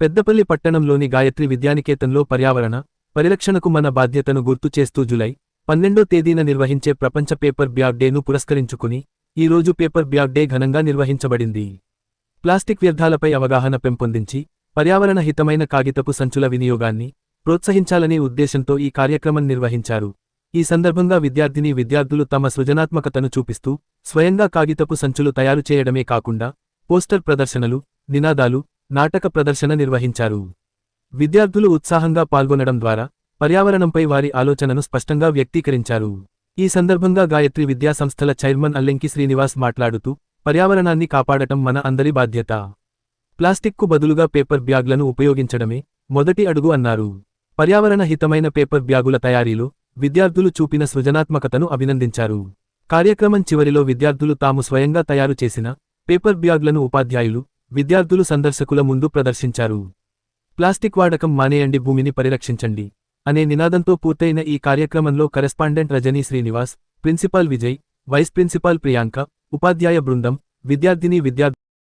పెద్దపల్లి పట్టణంలోని గాయత్రి విద్యానికేతన్లో పర్యావరణ పరిరక్షణకు మన బాధ్యతను గుర్తు చేస్తూ జులై పన్నెండో తేదీన నిర్వహించే ప్రపంచ పేపర్ బ్యాగ్ డేను పురస్కరించుకుని ఈ రోజు పేపర్ బ్యాగ్ డే ఘనంగా నిర్వహించబడింది. ప్లాస్టిక్ వ్యర్థాలపై అవగాహన పెంపొందించి పర్యావరణ హితమైన కాగితపు సంచుల వినియోగాన్ని ప్రోత్సహించాలనే ఉద్దేశంతో ఈ కార్యక్రమం నిర్వహించారు. ఈ సందర్భంగా విద్యార్థిని విద్యార్థులు తమ సృజనాత్మకతను చూపిస్తూ స్వయంగా కాగితపు సంచులు తయారు చేయడమే కాకుండా పోస్టర్ ప్రదర్శనలు నినాదాలు నాటక ప్రదర్శన నిర్వహించారు. విద్యార్థులు ఉత్సాహంగా పాల్గొనడం ద్వారా పర్యావరణంపై వారి ఆలోచనను స్పష్టంగా వ్యక్తీకరించారు. ఈ సందర్భంగా గాయత్రి విద్యా సంస్థల చైర్మన్ అల్లెంకి శ్రీనివాస్ మాట్లాడుతూ పర్యావరణాన్ని కాపాడటం మన అందరి బాధ్యత. ప్లాస్టిక్కు బదులుగా పేపర్ బ్యాగ్లను ఉపయోగించడమే మొదటి అడుగు అన్నారు. పర్యావరణ హితమైన పేపర్ బ్యాగుల తయారీలో విద్యార్థులు చూపిన సృజనాత్మకతను అభినందించారు. కార్యక్రమం చివరిలో విద్యార్థులు తాము స్వయంగా తయారు చేసిన పేపర్ బ్యాగ్లను ఉపాధ్యాయులు విద్యార్థులు సందర్శకుల ముందు ప్రదర్శించారు. ప్లాస్టిక్ వాడకం మానేయండి భూమిని పరిరక్షించండి అనే నినాదంతో పూర్తయిన ఈ కార్యక్రమంలో correspondent Rajani Srinivas principal Vijay vice principal Priyanka ఉపాధ్యాయ బృందం విద్యార్థిని విద్యార్థి